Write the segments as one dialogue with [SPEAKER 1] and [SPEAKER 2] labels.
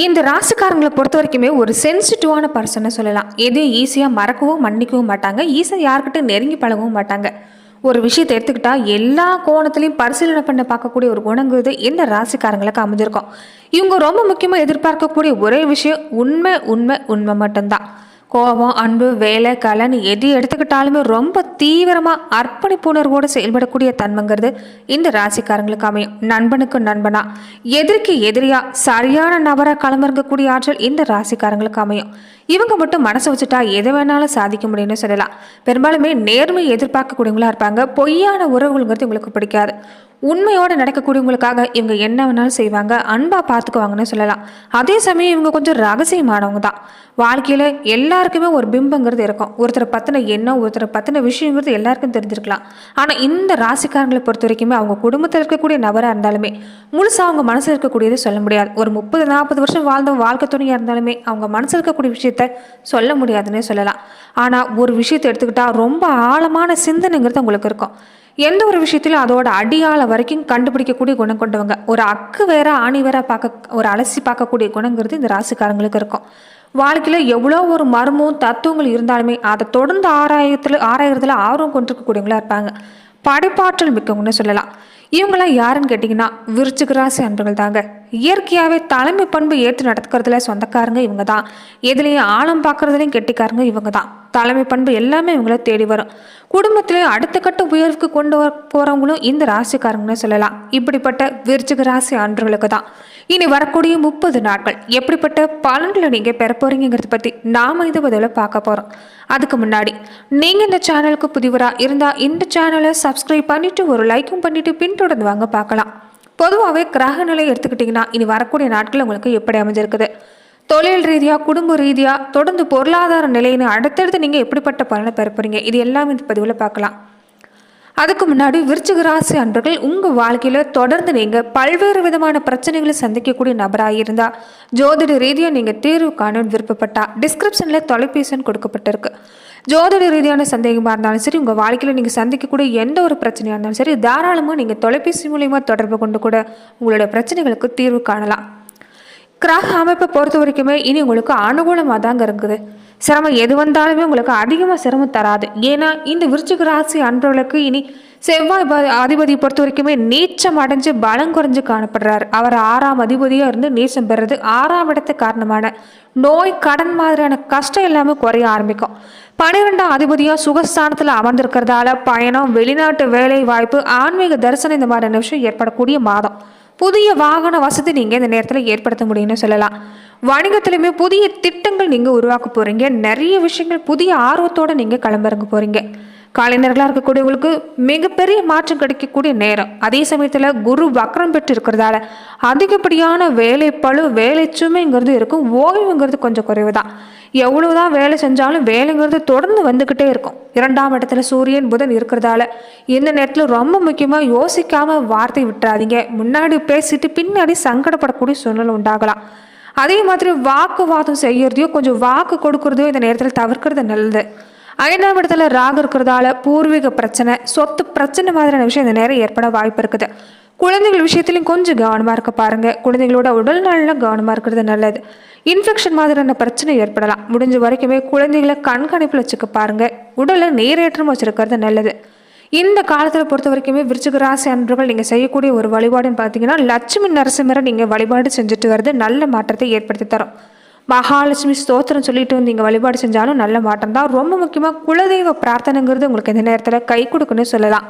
[SPEAKER 1] இந்த ராசிக்காரங்களை பொறுத்த வரைக்குமே ஒரு சென்சிட்டிவான பர்சனை சொல்லலாம். எதையும் ஈஸியாக மறக்கவும் மன்னிக்கவும் மாட்டாங்க. ஈஸியாக யார்கிட்ட நெருங்கி பழகவும் மாட்டாங்க. ஒரு விஷயத்தை எடுத்துக்கிட்டால் எல்லா கோணத்துலையும் பரிசீலனை பண்ண பார்க்கக்கூடிய ஒரு குணங்கிறது இந்த ராசிக்காரங்களுக்கு அமைஞ்சிருக்கும். இவங்க ரொம்ப முக்கியமாக எதிர்பார்க்கக்கூடிய ஒரே விஷயம் உண்மை உண்மை உண்மை மட்டும்தான். கோபம் அன்பு வேலை கலன் எது எடுத்துக்கிட்டாலுமே ரொம்ப தீவிரமாக அர்ப்பணிப்புணர்வோடு செயல்படக்கூடிய தன்மைங்கிறது இந்த ராசிக்காரங்களுக்கு அமையும். நண்பனுக்கு நண்பனா எதிர்க்கு எதிரியா சரியான நபராக களமிறங்கக்கூடிய ஆற்றல் இந்த ராசிக்காரங்களுக்கு அமையும். இவங்க மட்டும் மனசை வச்சுட்டா எதை வேணாலும் சாதிக்க முடியும்னு சொல்லலாம். பெரும்பாலுமே நேர்மை எதிர்பார்க்கக்கூடியவங்களா இருப்பாங்க. பொய்யான உறவுங்கிறது உங்களுக்கு பிடிக்காது. உண்மையோடு நடக்கக்கூடியவங்களுக்காக இவங்க என்ன வேணாலும் செய்வாங்க அன்பாக பார்த்துக்குவாங்கன்னு சொல்லலாம். அதே சமயம் இவங்க கொஞ்சம் ரகசியமானவங்க தான் வாழ்க்கையில் எல்லாருக்குமே ஒரு பிம்பங்கிறது இருக்கும். ஒருத்தரை பற்றின எண்ணம் ஒருத்தரை பற்றின விஷயங்கிறது எல்லாருக்கும் தெரிஞ்சிருக்கலாம். ஆனால் இந்த ராசிக்காரங்களை பொறுத்த வரைக்குமே அவங்க குடும்பத்தில் இருக்கக்கூடிய நபராக இருந்தாலுமே முழுசாக அவங்க மனசில் இருக்கக்கூடியது சொல்ல முடியாது. ஒரு முப்பது நாற்பது வருஷம் வாழ்ந்த வாழ்க்கை துணையாக இருந்தாலுமே அவங்க மனசில் இருக்கக்கூடிய விஷயத்த சொல்ல முடியாதுன்னே சொல்லலாம். ஆனால் ஒரு விஷயத்தை எடுத்துக்கிட்டால் ரொம்ப ஆழமான சிந்தனைங்கிறது உங்களுக்கு இருக்கும். எந்த ஒரு விஷயத்திலும் அதோட அடியாள வரைக்கும் கண்டுபிடிக்கக்கூடிய குணம் கொண்டவங்க. ஒரு அக்கு வேற ஆணி வேற பார்க்க ஒரு அலசி பார்க்கக்கூடிய குணங்கிறது இந்த ராசிக்காரங்களுக்கு இருக்கும். வாழ்க்கையில் எவ்வளோ ஒரு மர்மம் தத்துவங்கள் இருந்தாலுமே அதை தொடர்ந்து ஆராயத்தில் ஆராயறதுல ஆர்வம் கொண்டிருக்கக்கூடியவங்களா இருப்பாங்க. படைப்பாற்றல் மிக்கவங்கன்னு சொல்லலாம். இவங்களாம் யாருன்னு கேட்டிங்கன்னா விருச்சிக ராசி அன்பர்கள் தாங்க. இயற்கையாகவே தலைமை பண்பு ஏற்று நடத்துக்கிறதுல சொந்தக்காரங்க இவங்க தான் எதுலேயும் ஆழம் பார்க்குறதுலையும் கெட்டிக்காரங்க இவங்க தான் தலைமை பண்பு எல்லாமே இவங்கள தேடி வரும். குடும்பத்திலே அடுத்த கட்ட உயர்வுக்கு கொண்டு வர போகிறவங்களும் இந்த ராசிக்காரங்கன்னு சொல்லலாம். இப்படிப்பட்ட விருச்சிக ராசி அன்றுகளுக்கு தான். இனி வரக்கூடிய முப்பது நாட்கள் எப்படிப்பட்ட பலன்களை நீங்கள் பெற போகிறீங்கிறத பற்றி நாம் இது பதிவில் பார்க்க போகிறோம் அதுக்கு முன்னாடி நீங்கள் இந்த சேனலுக்கு புதிவராக இருந்தால் இந்த சேனலை சப்ஸ்கிரைப் பண்ணிவிட்டு ஒரு லைக்கும் பண்ணிவிட்டு பின்தொடர்ந்து வாங்க பார்க்கலாம். பொதுவாகவே கிரக நிலை எடுத்துக்கிட்டிங்கன்னா இனி வரக்கூடிய நாட்கள் உங்களுக்கு எப்படி அமைஞ்சிருக்குது? தொழில் ரீதியாக குடும்ப ரீதியாக தொடர்ந்து பொருளாதார நிலைன்னு அடுத்தடுத்து நீங்கள் எப்படிப்பட்ட பலனை பெற போகிறீங்க இது எல்லாமே இந்த பதிவில் பார்க்கலாம். அதுக்கு முன்னாடி விருச்சிக ராசி அன்பர்கள் உங்கள் வாழ்க்கையில் தொடர்ந்து நீங்கள் பல்வேறு விதமான பிரச்சனைகளை சந்திக்கக்கூடிய நபராக இருந்தால் ஜோதிட ரீதியாக நீங்கள் தீர்வு காண விருப்பப்பட்டா டிஸ்கிரிப்ஷனில் தொலைபேசின்னு கொடுக்கப்பட்டிருக்கு. ஜோதிட ரீதியான சந்தேகமாக இருந்தாலும் சரி உங்கள் வாழ்க்கையில் நீங்கள் சந்திக்கக்கூடிய எந்த ஒரு பிரச்சனையாக இருந்தாலும் சரி தாராளமாக நீங்கள் தொலைபேசி மூலயமா தொடர்பு கொண்டு கூட உங்களோட பிரச்சனைகளுக்கு தீர்வு காணலாம். கிரக அமைப்பை பொறுத்த வரைக்குமே இனி உங்களுக்கு அனுகூலமாக தாங்க இருக்குது. சிரமம் எது வந்தாலுமே உங்களுக்கு அதிகமாக சிரமம் தராது. ஏன்னா இந்த விருச்சிக ராசி அன்பர்களுக்கு இனி செவ்வாய் அதிபதியை பொறுத்த வரைக்குமே நீச்சம் அடைஞ்சு பலம் குறைஞ்சு காணப்படுறாரு. அவர் ஆறாம் அதிபதியாக இருந்து நீச்சம் பெறுறது ஆறாம் இடத்து காரணமான நோய் கடன் மாதிரியான கஷ்டம் எல்லாமே குறைய ஆரம்பிக்கும். பன்னிரெண்டாம் அதிபதியாக சுகஸ்தானத்தில் அமர்ந்திருக்கிறதால பயணம் வெளிநாட்டு வேலை வாய்ப்பு ஆன்மீக தரிசனம் இந்த மாதிரியான விஷயம் ஏற்படக்கூடிய மாதம். புதிய வாகன வசதி நீங்கள் இந்த நேரத்தில் ஏற்படுத்த முடியும்னு சொல்லலாம். வணிகத்திலுமே புதிய திட்டங்கள் நீங்கள் உருவாக்க போகிறீங்க நிறைய விஷயங்கள் புதிய ஆர்வத்தோடு நீங்கள் கிளம்பிறங்க போகிறீங்க கலைஞர்களாக இருக்கக்கூடியவங்களுக்கு மிகப்பெரிய மாற்றம் கிடைக்கக்கூடிய நேரம். அதே சமயத்தில் குரு வக்ரம் பெற்று இருக்கிறதால அதிகப்படியான வேலை பளு வேலை சுமைங்கிறது இருக்கும். ஓய்வுங்கிறது கொஞ்சம் குறைவு தான் எவ்வளவுதான் வேலை செஞ்சாலும் வேலைங்கிறது தொடர்ந்து வந்துக்கிட்டே இருக்கும். இரண்டாம் இடத்துல சூரியன் புதன் இருக்கிறதால இந்த நேரத்தில் ரொம்ப முக்கியமாக யோசிக்காமல் வார்த்தை விட்டுறாதீங்க. முன்னாடி பேசிட்டு பின்னாடி சங்கடப்படக்கூடிய சூழ்நிலை உண்டாகலாம். அதே மாதிரி வாக்குவாதம் செய்யறதையோ கொஞ்சம் வாக்கு கொடுக்கறதையோ இந்த நேரத்தில் தவிர்க்கிறது நல்லது. ஐந்தாம் இடத்துல ராகு இருக்கிறதால பூர்வீக பிரச்சனை சொத்து பிரச்சனை மாதிரியான விஷயம் இந்த நேரம் ஏற்பட வாய்ப்பு இருக்குது. குழந்தைகள் விஷயத்துலையும் கொஞ்சம் கவனமாக இருக்க பாருங்க. குழந்தைகளோட உடல் கவனமாக இருக்கிறது நல்லது. இன்ஃபெக்ஷன் மாதிரியான பிரச்சனை ஏற்படலாம். முடிஞ்ச வரைக்குமே குழந்தைகளை கண்காணிப்பில் வச்சுக்க பாருங்க. உடலை நீரேற்றம் வச்சிருக்கிறது நல்லது. இந்த காலத்தில் பொறுத்த வரைக்குமே விருச்சிக ராசி அன்பர்கள் நீங்கள் செய்யக்கூடிய ஒரு வழிபாடுன்னு பார்த்தீங்கன்னா லட்சுமி நரசிம்மரை நீங்கள் வழிபாடு செஞ்சுட்டு வர்றது நல்ல மாற்றத்தை ஏற்படுத்தி தரும். மகாலட்சுமி ஸ்தோத்திரம் சொல்லிட்டு வந்து நீங்கள் வழிபாடு செஞ்சாலும் நல்ல மாற்றம் தான். ரொம்ப முக்கியமாக குலதெய்வ பிரார்த்தனைங்கிறது உங்களுக்கு இந்த நேரத்தில் கை கொடுக்குன்னு சொல்லலாம்.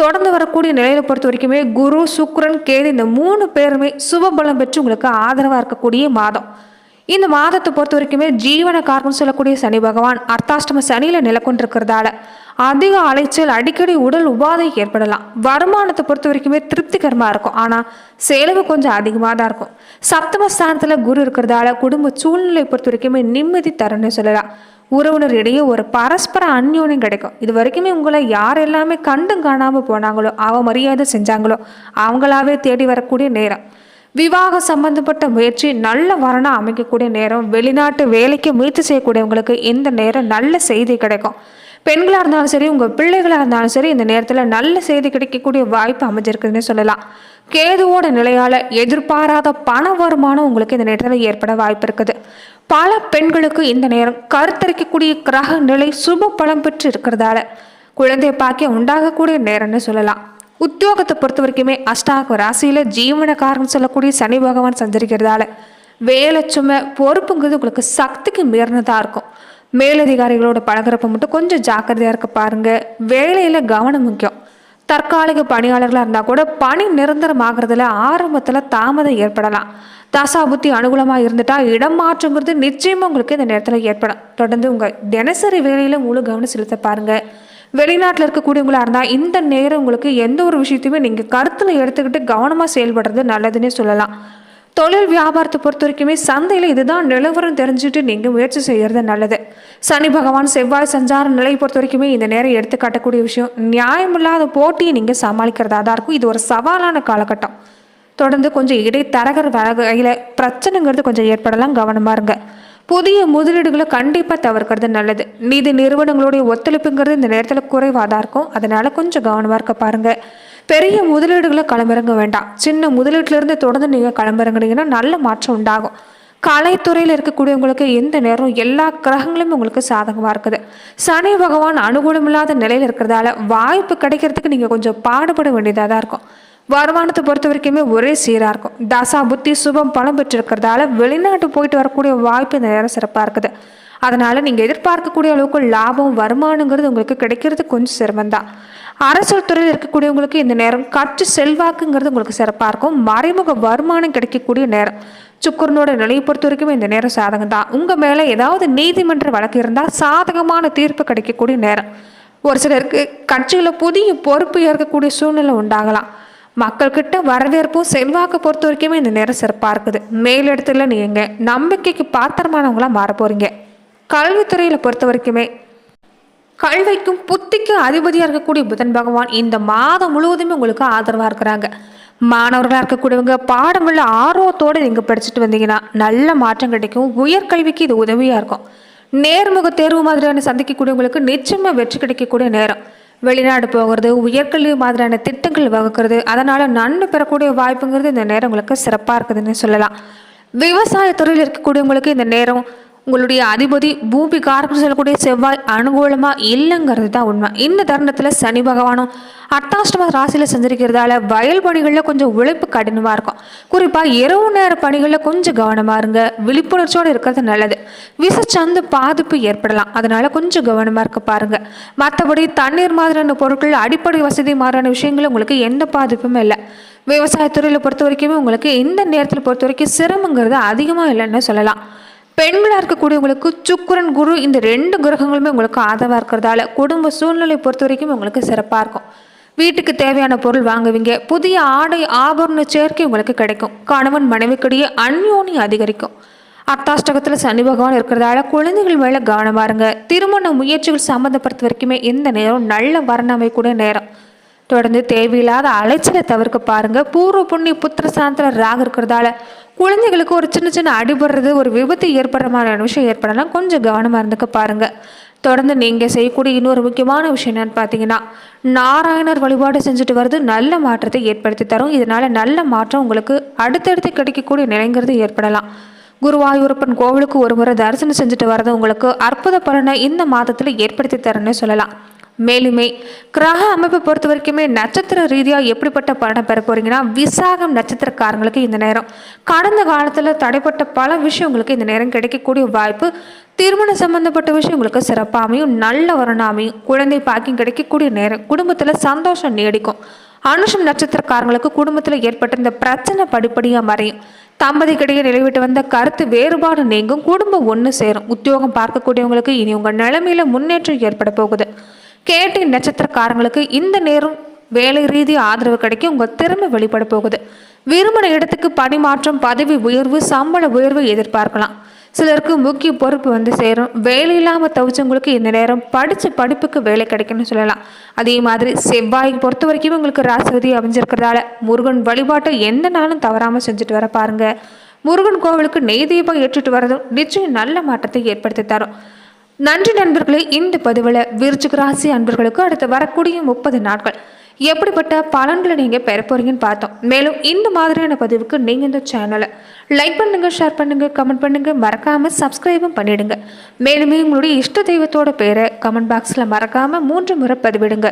[SPEAKER 1] தொடர்ந்து வரக்கூடிய நிலையில பொறுத்த வரைக்குமே குரு சுக்ரன் கேது இந்த மூணு பேருமே சுபபலம் பெற்று உங்களுக்கு ஆதரவாக இருக்கக்கூடிய மாதம். இந்த மாதத்தை பொறுத்த வரைக்குமே ஜீவன காரணம் சொல்லக்கூடிய சனி பகவான் அர்த்தாஷ்டம சனியில் நிலக்கொண்டிருக்கிறதால அதிக அலைச்சல் அடிக்கடி உடல் உபாதை ஏற்படலாம். வருமானத்தை பொறுத்த வரைக்குமே திருப்திகரமாக இருக்கும். ஆனால் செலவு கொஞ்சம் அதிகமாக தான் இருக்கும். சப்தம ஸ்தானத்தில் குரு இருக்கிறதால குடும்ப சூழ்நிலை பொறுத்த வரைக்குமே நிம்மதி தரணும்னு சொல்லலாம். உறவினர் இடையே ஒரு பரஸ்பர அந்யோன்யம் கிடைக்கும். இது வரைக்குமே உங்களை யார் எல்லாமே கண்டும் காணாமல் போனாங்களோ அவ மரியாதை செஞ்சாங்களோ அவங்களாவே தேடி வரக்கூடிய நேரம். விவாக சம்பந்தப்பட்ட முயற்சி நல்ல வரனாக அமைக்கக்கூடிய நேரம் வெளிநாட்டு வேலைக்கு முயற்சி செய்யக்கூடியவங்களுக்கு இந்த நேரம் நல்ல செய்தி கிடைக்கும். பெண்களாக இருந்தாலும் சரி உங்கள் பிள்ளைகளாக இருந்தாலும் சரி இந்த நேரத்தில் நல்ல செய்தி கிடைக்கக்கூடிய வாய்ப்பு அமைஞ்சிருக்குதுன்னு சொல்லலாம். கேதுவோட நிலையால் எதிர்பாராத பண வருமானம் உங்களுக்கு இந்த நேரத்தில் ஏற்பட வாய்ப்பு இருக்குது. பல பெண்களுக்கு இந்த நேரம் கருத்தரிக்கக்கூடிய கிரக நிலை சுப பலம் பெற்று இருக்கிறதால குழந்தைய பாக்கியம் உண்டாகக்கூடிய நேரம்னு சொல்லலாம். உத்தியோகத்தை பொறுத்த வரைக்குமே அஷ்டாக ராசியில் ஜீவனக்காரன் சொல்லக்கூடிய சனி பகவான் சஞ்சரிக்கிறதால வேலை சுமை பொறுப்புங்கிறது உங்களுக்கு சக்திக்கு மீறினதாக இருக்கும். மேலதிகாரிகளோட பழகிறப்ப மட்டும் கொஞ்சம் ஜாக்கிரதையாக இருக்க பாருங்க. வேலையில் கவனம் முக்கியம். தற்காலிக பணியாளர்களாக இருந்தால் கூட பணி நிரந்தரமாகறதுல ஆரம்பத்தில் தாமதம் ஏற்படலாம். தசாபுத்தி அனுகூலமாக இருந்துட்டா இடம் மாற்றங்கிறது நிச்சயமாக உங்களுக்கு இந்த நேரத்தில் ஏற்படும். தொடர்ந்து உங்கள் தினசரி வேலையில் முழு கவனம் செலுத்த பாருங்கள் வெளிநாட்டில் இருக்கக்கூடியவங்களாக இருந்தால் இந்த நேரம் உங்களுக்கு எந்த ஒரு விஷயத்தையுமே நீங்கள் கருத்தில் எடுத்துக்கிட்டு கவனமாக செயல்படுறது நல்லதுன்னே சொல்லலாம். தொழில் வியாபாரத்தை பொறுத்த வரைக்குமே சந்தையில் இதுதான் நிலவரம் தெரிஞ்சுட்டு நீங்கள் முயற்சி செய்கிறது நல்லது. சனி பகவான் செவ்வாய் சஞ்சார நிலை பொறுத்த வரைக்குமே இந்த நேரம் எடுத்து காட்டக்கூடிய விஷயம். நியாயமில்லாத போட்டியை நீங்கள் சமாளிக்கிறதா தான் இருக்கும். இது ஒரு சவாலான காலகட்டம். தொடர்ந்து கொஞ்சம் இடைத்தரகர் வகையில் பிரச்சனைங்கிறது கொஞ்சம் ஏற்படலாம். கவனமாக இருங்க. புதிய முதலீடுகளை கண்டிப்பாக தவிர்க்கிறது நல்லது. நிதி நிறுவனங்களுடைய ஒத்துழைப்புங்கிறது இந்த நேரத்தில் குறைவாக தான் இருக்கும். அதனால் கொஞ்சம் கவனமாக இருக்க பாருங்கள் பெரிய முதலீடுகளை களமிறங்க வேண்டாம். சின்ன முதலீட்டிலிருந்து தொடர்ந்து நீங்கள் களமிறங்குனீங்கன்னா நல்ல மாற்றம் உண்டாகும். கலைத்துறையில் இருக்கக்கூடியவங்களுக்கு எந்த நேரம் எல்லா கிரகங்களும் உங்களுக்கு சாதகமாக இருக்குது. சனி பகவான் அனுகூலமில்லாத நிலையில் இருக்கிறதால வாய்ப்பு கிடைக்கிறதுக்கு நீங்கள் கொஞ்சம் பாடுபட வேண்டியதாக தான் இருக்கும். வருமானத்தை பொறுத்த வரைக்குமே ஒரே சீராக இருக்கும். தசா புத்தி சுபம் பலம் பெற்றிருக்கிறதால வெளிநாட்டு போயிட்டு வரக்கூடிய வாய்ப்பு இந்த நேரம் சிறப்பாக இருக்குது. அதனால் நீங்கள் எதிர்பார்க்கக்கூடிய அளவுக்கு லாபம் வருமானங்கிறது உங்களுக்கு கிடைக்கிறது கொஞ்சம் சிரமம்தான். அரசியல் துறையில் இருக்கக்கூடியவங்களுக்கு இந்த நேரம் கற்று செல்வாக்குங்கிறது உங்களுக்கு சிறப்பாக இருக்கும். மறைமுக வருமானம் கிடைக்கக்கூடிய நேரம். சுக்கரனோட நிலையை பொறுத்த வரைக்கும் இந்த நேரம் சாதகம் தான் உங்கள் மேலே ஏதாவது நீதிமன்ற வழக்கு இருந்தால் சாதகமான தீர்ப்பு கிடைக்கக்கூடிய நேரம். ஒரு சிலருக்கு கட்சியில் புதிய பொறுப்பு ஏற்கக்கூடிய சூழ்நிலை உண்டாகலாம். மக்கள்கிட்ட வரவேற்பும் செல்வாக்கு பொறுத்த வரைக்குமே இந்த நேரம் சிறப்பாக இருக்குது. மேலிடத்துல நீங்கள் நம்பிக்கைக்கு பாத்திரமானவங்களாக மாற போகிறீங்க கல்வித்துறையில் பொறுத்த வரைக்குமே கல்விக்கும் புத்திக்கும் அதிபதியாக இருக்கக்கூடிய புதன் பகவான் இந்த மாதம் முழுவதுமே உங்களுக்கு ஆதரவாக இருக்கிறாங்க. மாணவர்களாக இருக்கக்கூடியவங்க பாடங்களில் ஆர்வத்தோடு நீங்கள் படிச்சுட்டு வந்தீங்கன்னா நல்ல மாற்றம் கிடைக்கும். உயர்கல்விக்கு இது உதவியாக இருக்கும். நேர்முக தேர்வு மாதிரியான சந்திக்கக்கூடியவங்களுக்கு நிச்சயமாக வெற்றி கிடைக்கக்கூடிய நேரம். வெளிநாடு போகிறது உயர்கல்வி மாதிரியான திட்டங்கள் வகுக்கிறது அதனால் நன்மை பெறக்கூடிய வாய்ப்புங்கிறது இந்த நேரம் உங்களுக்கு சிறப்பாக இருக்குதுன்னு சொல்லலாம். விவசாயத்துறையில் இருக்கக்கூடியவங்களுக்கு இந்த நேரம் உங்களுடைய அதிபதி பூமி காரகம் சொல்லக்கூடிய செவ்வாய் அனுகூலமாக இல்லைங்கிறது தான் உண்மை. இந்த தருணத்தில் சனி பகவானும் அட்டாஷ்டம ராசியில் செஞ்சிருக்கிறதால வயல் பணிகளில் கொஞ்சம் உழைப்பு கடினமாக இருக்கும். குறிப்பாக இரவு நேர பணிகளில் கொஞ்சம் கவனமாக இருங்க. விழிப்புணர்ச்சியோடு இருக்கிறது நல்லது. விசச்சந்து பாதிப்பு ஏற்படலாம். அதனால கொஞ்சம் கவனமாக இருக்க பாருங்க. மற்றபடி தண்ணீர் மாதிரியான பொருட்கள் அடிப்படை வசதி மாதிரியான விஷயங்கள் உங்களுக்கு எந்த பாதிப்புமே இல்லை. விவசாயத்துறையில் பொறுத்த வரைக்குமே உங்களுக்கு இந்த நேரத்தில் பொறுத்த வரைக்கும் சிரமங்கிறது அதிகமாக இல்லைன்னு சொல்லலாம். பெண்களாக இருக்கக்கூடியவங்களுக்கு சுக்கிரன் குரு இந்த ரெண்டு கிரகங்களுமே உங்களுக்கு ஆதரவாக இருக்கிறதால குடும்ப சூழ்நிலை பொறுத்த வரைக்கும் உங்களுக்கு சிறப்பாக இருக்கும். வீட்டுக்கு தேவையான பொருள் வாங்குவீங்க. புதிய ஆடை ஆபரண சேர்க்கை உங்களுக்கு கிடைக்கும். கணவன் மனைவிக்கிடையே அந்யோனி அதிகரிக்கும். அர்த்தாஷ்டகத்தில் சனி பகவான் இருக்கிறதால குழந்தைகள் மேலே கவனமாக இருங்க. திருமண முயற்சிகள் சம்மந்தப்படுத்த வரைக்குமே இந்த நேரம் நல்ல வரணமைக்கூடிய கூட நேரம். தொடர்ந்து தேவையில்லாத அலைச்சலை தவிர்க்க பாருங்க. பூர்வ புண்ணிய புத்திர சாந்திர ராக இருக்கிறதால குழந்தைகளுக்கு ஒரு சின்ன சின்ன அடிபடுறது ஒரு விபத்து ஏற்படுற மாதிரியான விஷயம் ஏற்படலாம். கொஞ்சம் கவனமாக இருந்துக்க பாருங்கள் தொடர்ந்து நீங்கள் செய்யக்கூடிய இன்னொரு முக்கியமான விஷயம் என்னன்னு பார்த்தீங்கன்னா நாராயணர் வழிபாடு செஞ்சுட்டு வர்றது நல்ல மாற்றத்தை ஏற்படுத்தி தரும். இதனால் நல்ல மாற்றம் உங்களுக்கு அடுத்தடுத்து கிடைக்கக்கூடிய நிலைங்கிறது ஏற்படலாம். குருவாயூரப்பன் கோவிலுக்கு ஒரு முறை தரிசனம் செஞ்சுட்டு வர்றது உங்களுக்கு அற்புத பலனை இந்த மாதத்தில் ஏற்படுத்தி தரேன்னு சொல்லலாம். மேலுமே கிரக அமைப்பை பொறுத்த வரைக்குமே நட்சத்திர ரீதியாக எப்படிப்பட்ட பலனை பெற போறீங்கன்னா விசாகம் நட்சத்திரக்காரங்களுக்கு இந்த நேரம். கடந்த காலத்தில் தடைப்பட்ட பல விஷயங்களுக்கு இந்த நேரம் கிடைக்கக்கூடிய வாய்ப்பு திருமணம் சம்பந்தப்பட்ட விஷயங்களுக்கு சிறப்பாமையும் சிறப்பாக அமையும் நல்ல வருணாமையும் குழந்தை பாக்கியம் கிடைக்கக்கூடிய நேரம் குடும்பத்தில் சந்தோஷம் நீடிக்கும். அனுஷம் நட்சத்திரக்காரங்களுக்கு குடும்பத்தில் ஏற்பட்டிருந்த பிரச்சனை படிப்படியாக மறையும். தம்பதிக்கிடையே நிலைவிட்டு வந்த கருத்து வேறுபாடு நீங்கும் குடும்பம் ஒன்று சேரும். உத்தியோகம் பார்க்கக்கூடியவங்களுக்கு இனி உங்கள் நிலைமையில முன்னேற்றம் ஏற்பட போகுது. கேட்டி நட்சத்திரக்காரங்களுக்கு இந்த நேரம் வேலை ரீதி ஆதரவு கிடைக்கும் உங்கள் திறமை வெளிப்பட போகுது. விரும்பின இடத்துக்கு பணிமாற்றம் பதவி உயர்வு சம்பள உயர்வு எதிர்பார்க்கலாம். சிலருக்கு முக்கிய பொறுப்பு வந்து சேரும். வேலை இல்லாமல் தவிச்சவங்களுக்கு இந்த நேரம் படித்த படிப்புக்கு வேலை கிடைக்கும்னு சொல்லலாம். அதே மாதிரி செவ்வாய் பொறுத்த வரைக்கும் உங்களுக்கு ராசிபதி அமைஞ்சிருக்கிறதால முருகன் வழிபாட்டை எந்த நாளும் தவறாமல் செஞ்சுட்டு வர பாருங்க. முருகன் கோவிலுக்கு நெய் தீபம் ஏற்றிட்டு வரதும் நிச்சயம் நல்ல மாற்றத்தை ஏற்படுத்தி தரும். நன்றி நண்பர்களே இந்த பதிவில் விருச்சிக ராசி அன்பர்களுக்கு அடுத்து வரக்கூடிய முப்பது நாட்கள். எப்படிப்பட்ட பலன்களை நீங்கள் பெற போறீங்கன்னு பார்த்தோம். மேலும் இந்த மாதிரியான பதிவுக்கு நீங்கள் இந்த சேனலை லைக் பண்ணுங்க ஷேர் பண்ணுங்க கமெண்ட் பண்ணுங்க மறக்காம சப்ஸ்கிரைபும் பண்ணிடுங்க. மேலுமே உங்களுடைய இஷ்ட தெய்வத்தோட பேரை கமெண்ட் பாக்ஸில் மறக்காம மூன்று முறை பதிவிடுங்க.